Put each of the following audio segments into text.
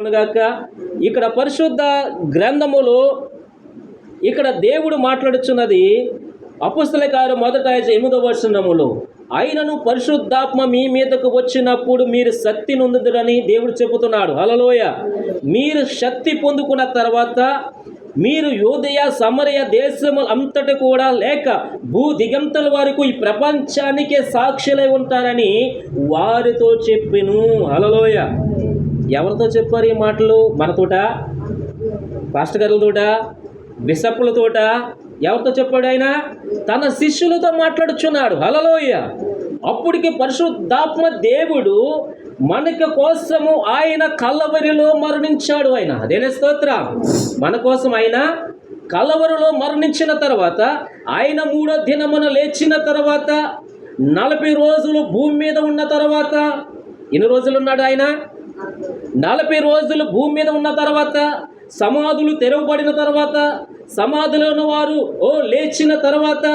గాక. ఇక్కడ పరిశుద్ధ గ్రంథములో ఇక్కడ దేవుడు మాట్లాడుచున్నది అపుస్తల గారు మొదట ఎనిమిదవ వర్షనములో అయినను పరిశుద్ధాత్మ మీ మీదకు వచ్చినప్పుడు మీరు శక్తి నొందుదురని దేవుడు చెబుతున్నాడు. అలలోయ మీరు శక్తి పొందుకున్న తర్వాత మీరు యోదయ సమరయ దేశము అంతటి కూడా లేక భూ దిగంతల వరకు ఈ ప్రపంచానికే సాక్షులై ఉంటారని వారితో చెప్పిను. అలలోయ ఎవరితో చెప్పారు ఈ మాటలు? మనతోట పాస్టర్ గారులతోట బిషప్పులతోట ఎవరితో చెప్పాడు ఆయన? తన శిష్యులతో మాట్లాడుచున్నాడు. హలలోయ అప్పటికి పరిశుద్ధాత్మ దేవుడు మనకి కోసము ఆయన కల్లవరిలో మరణించాడు ఆయన. అదేనే స్తోత్రం. మన కోసం ఆయన కలవరిలో మరణించిన తర్వాత ఆయన మూడో దినమున లేచిన తర్వాత నలభై రోజులు భూమి మీద ఉన్న తర్వాత ఎన్ని రోజులు ఉన్నాడు ఆయన? నలభై రోజులు భూమి మీద ఉన్న తర్వాత సమాధులు తెరవబడిన తర్వాత సమాధిలో ఉన్నవారు ఓ లేచిన తర్వాత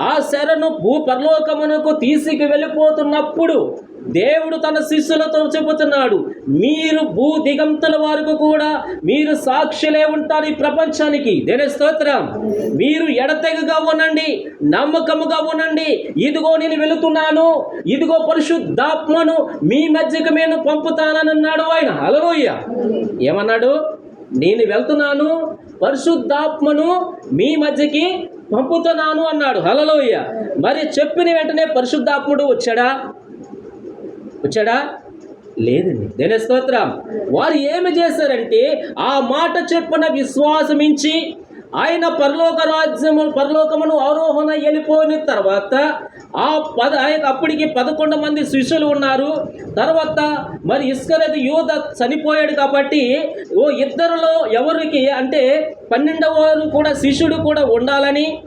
ఆ శరను భూ పరలోకమునకు తీసుకు వెళ్ళిపోతున్నప్పుడు దేవుడు తన శిష్యులతో చెబుతున్నాడు మీరు భూ దిగంతల వరకు కూడా మీరు సాక్షులే ఉంటారు ఈ ప్రపంచానికి. దేని స్తోత్రం. మీరు ఎడతెగగా ఉండండి నమ్మకముగా ఉండండి. ఇదిగో నేను వెళుతున్నాను ఇదిగో పరిశుద్ధాత్మను మీ మధ్యకు నేను పంపుతానని అన్నాడు ఆయన. అలలోయ్య ఏమన్నాడు? నేను వెళ్తున్నాను పరిశుద్ధాత్మను మీ మధ్యకి పంపుతున్నాను అన్నాడు. హలలోయ మరి చెప్పిన వెంటనే పరిశుద్ధాత్ముడు వచ్చాడా? వచ్చాడా? లేదండి. దేని స్తోత్రం. వారు ఏమి చేశారంటే ఆ మాట చెప్పిన విశ్వాసమించి ఆయన పరలోక రాజ్యము పరలోకమును ఆరోహణ వెళ్ళిపోయిన తర్వాత ఆ పద ఆయన అప్పటికి పదకొండు మంది శిష్యులు ఉన్నారు. తర్వాత మరి ఇస్కరది యూద చనిపోయాడు కాబట్టి ఓ ఇద్దరిలో ఎవరికి అంటే పన్నెండవారు కూడా శిష్యుడు కూడా ఉండాలని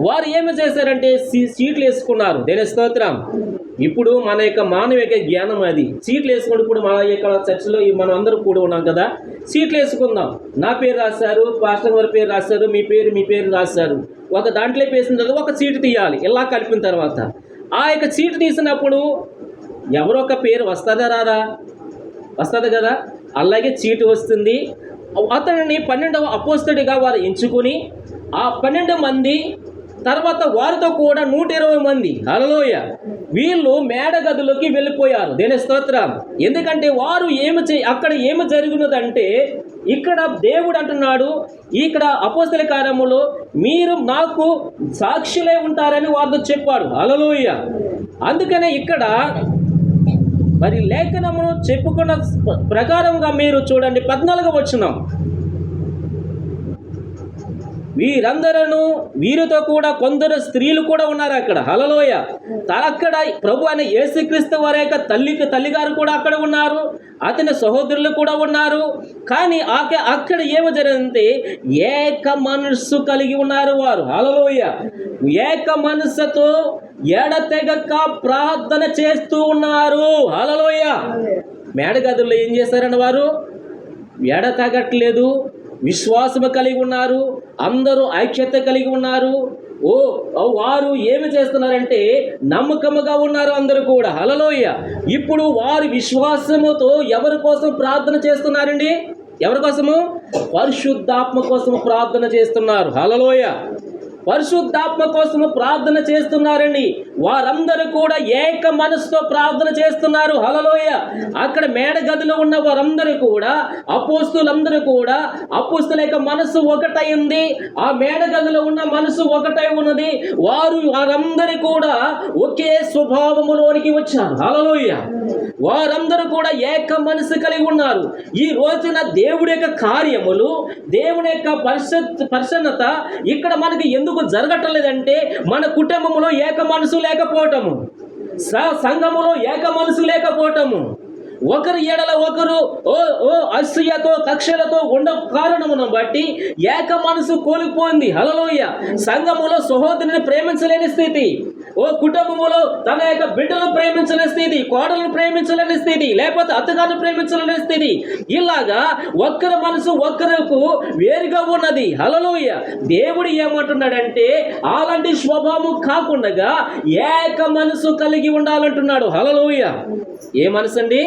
వారు ఏమి చేశారంటే సీ- సీట్లు వేసుకున్నారు. దేని స్తోత్రం. ఇప్పుడు మన యొక్క మానవిక జ్ఞానం అది. సీట్లు వేసుకుని ఇప్పుడు మన యొక్క చర్చలో మనం అందరూ కూడా ఉన్నాం కదా. సీట్లు వేసుకుందాం. నా పేరు రాశారు పాస్టర్ గారి పేరు రాశారు మీ పేరు మీ పేరు రాశారు. ఒక దాంట్లో వేసిన తర్వాత ఒక సీటు తీయాలి. ఇలా కలిపిన తర్వాత. ఆ యొక్క సీటు తీసినప్పుడు ఎవరో ఒక పేరు వస్తుందా రాదా? వస్తుంది కదా? అలాగే చీటు వస్తుంది. అతనిని పన్నెండవ అపోస్తుడిగా వారు ఎంచుకుని ఆ పన్నెండు మంది తర్వాత వారితో కూడా నూట ఇరవై మంది. అలలోయ వీళ్ళు మేడ గదిలోకి వెళ్ళిపోయారు. దేని స్తోత్రం? ఎందుకంటే వారు ఏమి చే అక్కడ ఏమి జరిగినదంటే ఇక్కడ దేవుడు అంటున్నాడు ఇక్కడ అపోస్తల కార్యములో మీరు నాకు సాక్షులే ఉంటారని వారితో చెప్పాడు. అలలోయ అందుకనే ఇక్కడ మరి లేఖనమును చెప్పుకున్న ప్రకారంగా మీరు చూడండి. పద్నాలుగు వచ్చినాం వీరందరూ వీరితో కూడా కొందరు స్త్రీలు కూడా ఉన్నారు అక్కడ. హలలోయ అక్కడ ప్రభు అయిన యేసుక్రీస్తు వారి యొక్క తల్లికి తల్లిగారు కూడా అక్కడ ఉన్నారు. అతని సహోదరులు కూడా ఉన్నారు. కానీ ఆక అక్కడ ఏమి జరిగిందంటే ఏక మనస్సు కలిగి ఉన్నారు వారు. హలలోయ ఏక మనస్సుతో ఎడతెగక ప్రార్థన చేస్తూ ఉన్నారు. హలలోయ మేడగదుల్లో ఏం చేశారని వారు? ఎడతగట్లేదు. విశ్వాసము కలిగి ఉన్నారు. అందరూ ఐక్యత కలిగి ఉన్నారు. ఓ వారు ఏమి చేస్తున్నారంటే నమ్మకముగా ఉన్నారు అందరూ కూడా. హలలోయ ఇప్పుడు వారు విశ్వాసముతో ఎవరి కోసం ప్రార్థన చేస్తున్నారండి? ఎవరి కోసము? పరిశుద్ధాత్మ కోసము ప్రార్థన చేస్తున్నారు. హలలోయ పరిశుద్ధాత్మ కోసము ప్రార్థన చేస్తున్నారండి. వారందరూ కూడా ఏక మనసుతో ప్రార్థన చేస్తున్నారు. హలలోయ అక్కడ మేడ గదిలో ఉన్న వారందరూ కూడా అపోస్తులందరూ కూడా అపోస్తుల యొక్క మనసు ఒకటై ఉంది. ఆ మేడ గదిలో ఉన్న మనసు ఒకటై ఉన్నది. వారు వారందరూ కూడా ఒకే స్వభావములోనికి వచ్చారు. హలలోయ వారందరూ కూడా ఏక మనసు కలిగి ఉన్నారు. ఈ రోజున దేవుడి యొక్క కార్యములు దేవుని యొక్క పరిశుద్ధ ప్రసన్నత ఇక్కడ మనకి ఎందుకు జరగటలేదంటే మన కుటుంబంలో ఏక మనసు లేకపోవటము. స- సంఘములో ఏక మనసు లేకపోవటము. ఒకరు ఎడల ఒకరు ఓ ఓ అసూయతో కక్షలతో ఉండ కారణమును బట్టి ఏక మనసు కోల్పోయింది. హలలోయ సంఘములో సహోదరుని ప్రేమించలేని స్థితి. ఓ కుటుంబంలో తన యొక్క బిడ్డలను ప్రేమించలేని స్థితి కోడలను ప్రేమించలేని స్థితి లేకపోతే అత్తగారిని ప్రేమించలేని స్థితి. ఇలాగా ఒక్కరి మనసు ఒక్కరకు వేరుగా ఉన్నది. హలలోయ దేవుడు ఏమంటున్నాడంటే అలాంటి స్వభావం కాకుండా ఏక మనసు కలిగి ఉండాలంటున్నాడు. హలలోయ ఏ మనసు అండి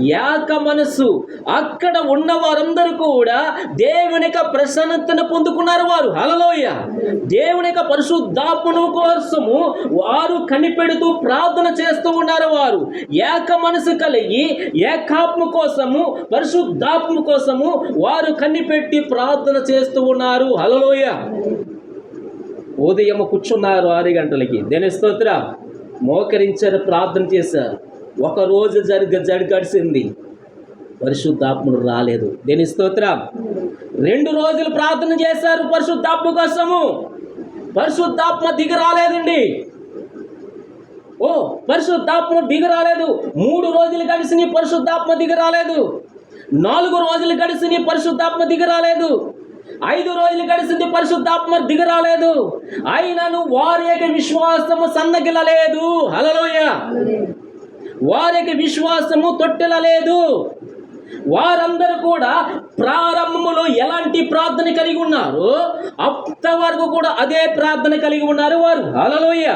ఏక మనసు అక్కడ ఉన్న వారందరూ కూడా దేవుని యొక్క ప్రసన్నతను పొందుకున్నారు వారు. హలలోయ దేవుని యొక్క పరిశుద్ధాత్మను కోసము వారు కనిపెడుతూ ప్రార్థన చేస్తూ ఉన్నారు వారు. ఏక మనసు కలిగి ఏకాత్మ కోసము పరిశుద్ధాత్మ కోసము వారు కనిపెట్టి ప్రార్థన చేస్తూ ఉన్నారు. హలలోయ ఉదయం కూర్చున్నారు ఆరు గంటలకి. దేని స్తోత్ర. మోకరించారు ప్రార్థన చేశారు. ఒక రోజు జరిగ జడి గడిచింది పరిశుద్ధాత్ముడు రాలేదు. దేని స్తోత్రం? రెండు రోజులు ప్రార్థన చేశారు పరిశుద్ధాత్మ కోసము. పరిశుద్ధాత్మ దిగి రాలేదండి ఓ పరిశుద్ధాత్మ దిగి రాలేదు మూడు రోజులు గడిచి నీ పరిశుద్ధాత్మ దిగి రాలేదు నాలుగు రోజులు గడిచి నీ పరిశుద్ధాత్మ దిగి రాలేదు ఐదు రోజులు గడిచింది పరిశుద్ధాత్మ దిగి రాలేదు అయినను వారి యొక్క విశ్వాసము సన్నగిలలేదు. హలలోయ వారికి విశ్వాసము తొట్టెలలేదు. వారందరూ కూడా ప్రారంభములో ఎలాంటి ప్రార్థన కలిగి ఉన్నారు? వరకు కూడా అదే ప్రార్థన కలిగి ఉన్నారు వారు. అలలోయ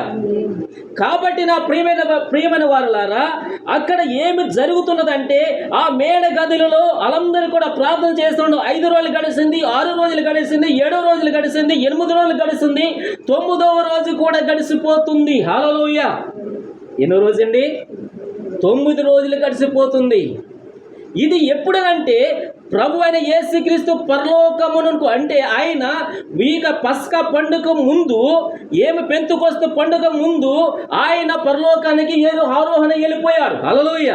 కాబట్టి నా ప్రియమైన ప్రియమైన వారులారా అక్కడ ఏమి జరుగుతున్నదంటే ఆ మేడ గదులలో వాళ్ళందరూ కూడా ప్రార్థన చేస్తున్నాడు ఐదు రోజులు గడిచింది ఆరు రోజులు గడిచింది ఏడో రోజులు గడిచింది ఎనిమిది రోజులు గడిచింది తొమ్మిదవ రోజు కూడా గడిచిపోతుంది హలలోయ ఎన్నో రోజండి తొమ్మిది రోజులు గడిచిపోతుంది ఇది ఎప్పుడనంటే ప్రభు అయిన యేసుక్రీస్తు పరలోకమునకు అంటే ఆయన వీక పస్క పండుగ ముందు ఏమి పెంతుకొస్తు పండుగ ముందు ఆయన పరలోకానికి ఏదో ఆరోహణ వెళ్ళిపోయాడు. అలలోయ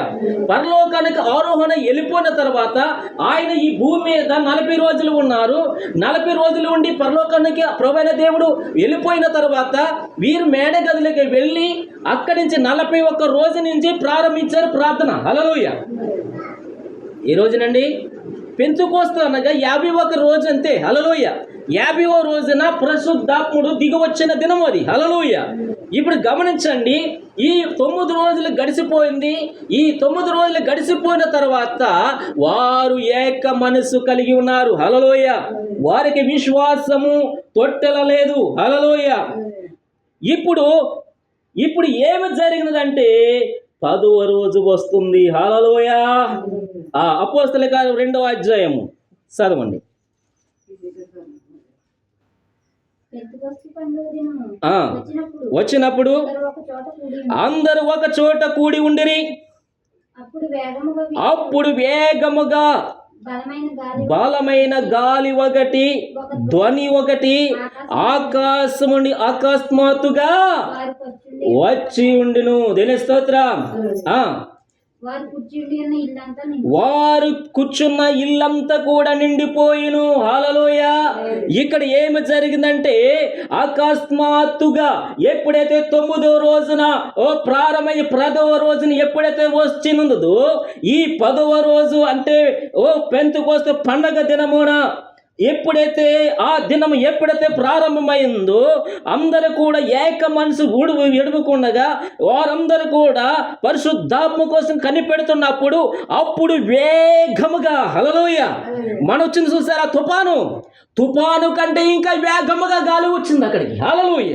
పరలోకానికి ఆరోహణ వెళ్ళిపోయిన తర్వాత ఆయన ఈ భూమి మీద నలభై రోజులు ఉన్నారు. నలభై రోజులు ఉండి పరలోకానికి ప్రభు అయిన దేవుడు వెళ్ళిపోయిన తర్వాత వీరు మేడ గదిలోకి వెళ్ళి అక్కడి నుంచి నలభై ఒక్క రోజు నుంచి ప్రారంభించారు ప్రార్థన. అలలోయ ఈ రోజునండి? పెంచుకోస్తూ అనగా యాభై ఒక రోజు అంతే హలలోయ యాభైవ రోజున ప్రశుద్ధాత్ముడు దిగవచ్చిన దినం అది. హలలోయ ఇప్పుడు గమనించండి ఈ తొమ్మిది రోజులు గడిచిపోయింది ఈ తొమ్మిది రోజులు గడిచిపోయిన తర్వాత వారు ఏక మనసు కలిగి ఉన్నారు. హలలోయ వారికి విశ్వాసము తొట్టెల లేదు. హలలోయ ఇప్పుడు ఇప్పుడు ఏమి జరిగినదంటే పదవ రోజు వస్తుంది. హాలలోయ ఆ అపోస్తల కాదు రెండవ అధ్యాయము. చదవండి. వచ్చినప్పుడు అందరూ ఒక చోట కూడి ఉండిరి. అప్పుడు వేగముగా బలమైన గాలి ఒకటి. ధ్వని ఒకటి ఆకాశముని అకస్మాత్తుగా వచ్చి ఉండును. దేని స్తోత్రం? వారు కూర్చున్న ఇల్లంతా కూడా నిండిపోయిను. హాలలోయ ఇక్కడ ఏమి జరిగిందంటే అకస్మాత్తుగా ఎప్పుడైతే తొమ్మిదో రోజున ఓ ప్రారంభమైన పదవ రోజున ఎప్పుడైతే వచ్చినుందో ఈ పదవ రోజు అంటే ఓ పెంతుకోస్తే పండగ దినమున ఎప్పుడైతే ఆ దినం ఎప్పుడైతే ప్రారంభమైందో అందరూ కూడా ఏక మనసు ఊడు ఎడుపుకుండగా వారందరూ కూడా పరిశుద్ధాత్మ కోసం కనిపెడుతున్నప్పుడు అప్పుడు వేగముగా హలలోయ మన వచ్చింది చూసారా? తుఫాను తుఫాను కంటే ఇంకా వేగముగా గాలి వచ్చింది అక్కడికి. హలలోయ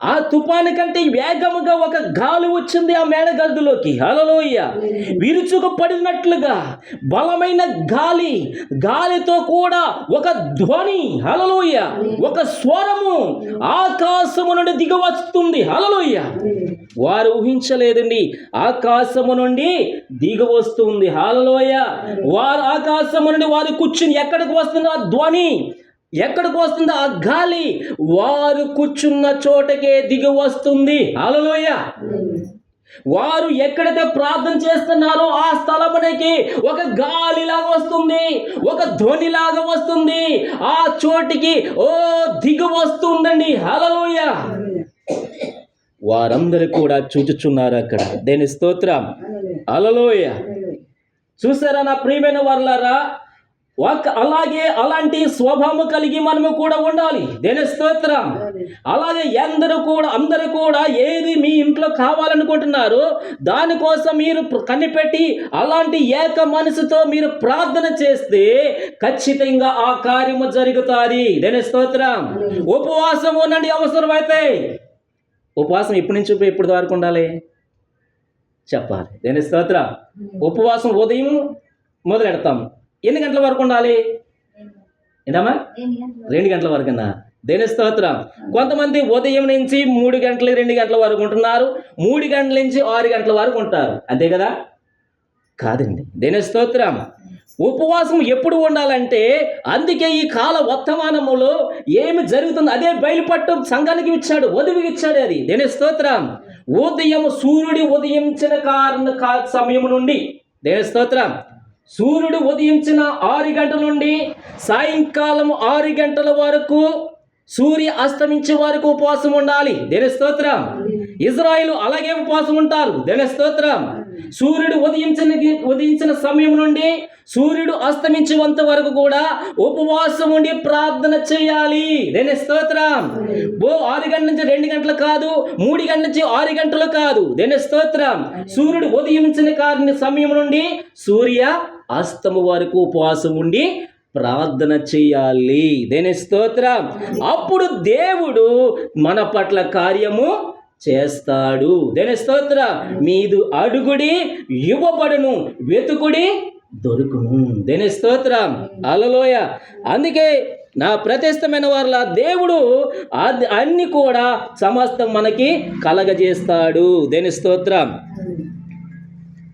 ఆ తుఫాను కంటే వేగముగా ఒక గాలి వచ్చింది ఆ మేడగద్దులోకి హలలోయ విరుచుకు పడినట్లుగా బలమైన గాలి గాలితో కూడా ఒక ధ్వని హలలోయ ఒక స్వరము ఆకాశము నుండి దిగి వస్తుంది హలలోయ వారు ఊహించలేదండి. ఆకాశము నుండి దిగి వస్తుంది హాలలోయ వారు ఆకాశము నుండి వారు కూర్చుని ఎక్కడికి వస్తుంది ఆ ధ్వని. ఎక్కడికి వస్తుంది? ఆ గాలి వారు కూర్చున్న చోటకే దిగి వస్తుంది. అలలోయ వారు ఎక్కడైతే ప్రార్థన చేస్తున్నారో ఆ స్థలమునకి ఒక గాలిలాగా వస్తుంది. ఒక ధ్వనిలాగా వస్తుంది. ఆ చోటికి ఓ దిగి వస్తుందండి. హలలోయ వారందరూ కూడా చూచుచున్నారు అక్కడ. దేని స్తోత్రం? అలలోయ చూసారా నా ప్రియమైన వర్లారా? అలాగే అలాంటి స్వభావం కలిగి మనము కూడా ఉండాలి. దేని స్తోత్రం? అలాగే అందరూ కూడా అందరూ కూడా ఏది మీ ఇంట్లో కావాలనుకుంటున్నారో దానికోసం మీరు కనిపెట్టి అలాంటి ఏక మనసుతో మీరు ప్రార్థన చేస్తే ఖచ్చితంగా ఆ కార్యము జరుగుతుంది. దేని స్తోత్రం? ఉపవాసం ఉండండి అవసరమైతే. ఉపవాసం ఎప్పటి నుంచి ఎప్పటి వరకు ఉండాలి? చెప్పాలి. దేని స్తోత్రం? ఉపవాసం ఉదయం మొదలెడతాం ఎన్ని గంటల వరకు ఉండాలి? ఏంటమ్మా? రెండు గంటలు వరకునా? దేని స్తోత్రం? కొంతమంది ఉదయం నుంచి మూడు గంటలు రెండు గంటల వరకు ఉంటున్నారు మూడు గంటల నుంచి ఆరు గంటల వరకు ఉంటారు. అంతే కదా? కాదండి. దేని స్తోత్రం? ఉపవాసం ఎప్పుడు ఉండాలంటే అందుకే ఈ కాల వర్తమానములో ఏమి జరుగుతుందో అదే బయలుపట్టు సంఘానికి ఇచ్చాడు వధువుకి ఇచ్చాడు అది. దేని స్తోత్రం? ఉదయం సూర్యుడి ఉదయించిన కారణ సమయం నుండి. దేని స్తోత్రం? సూర్యుడు ఉదయించిన ఆరు గంటల నుండి సాయంకాలం ఆరు గంటల వరకు సూర్య అస్తమించే వరకు ఉపవాసం ఉండాలి. దేని స్తోత్రం? ఇజ్రాయిల్ అలాగే ఉపవాసం ఉంటారు. దేని స్తోత్రం? సూర్యుడు ఉదయించిన ఉదయించిన సమయం నుండి సూర్యుడు అస్తమించేంత వరకు కూడా ఉపవాసం ఉండి ప్రార్థన చేయాలి. దేని స్తోత్రం. ఓ ఆరు గంటల నుంచి రెండు గంటలు కాదు మూడు గంటల నుంచి ఆరు గంటలు కాదు. దేని స్తోత్రం. సూర్యుడు ఉదయించిన కారణి సమయం నుండి సూర్య అస్తము వరకు ఉపవాసం ఉండి ప్రార్థన చేయాలి. దేని స్తోత్రం. అప్పుడు దేవుడు మన పట్ల కార్యము చేస్తాడు. దేని స్తోత్ర. మీదు అడుగుడి ఇవ్వబడును. వెతుకుడి దొరుకును. దేని స్తోత్రం. అలలోయ అందుకే నా ప్రతిష్టమైన వారిలా దేవుడు అన్ని కూడా సమస్తం మనకి కలగజేస్తాడు. దేని స్తోత్రం.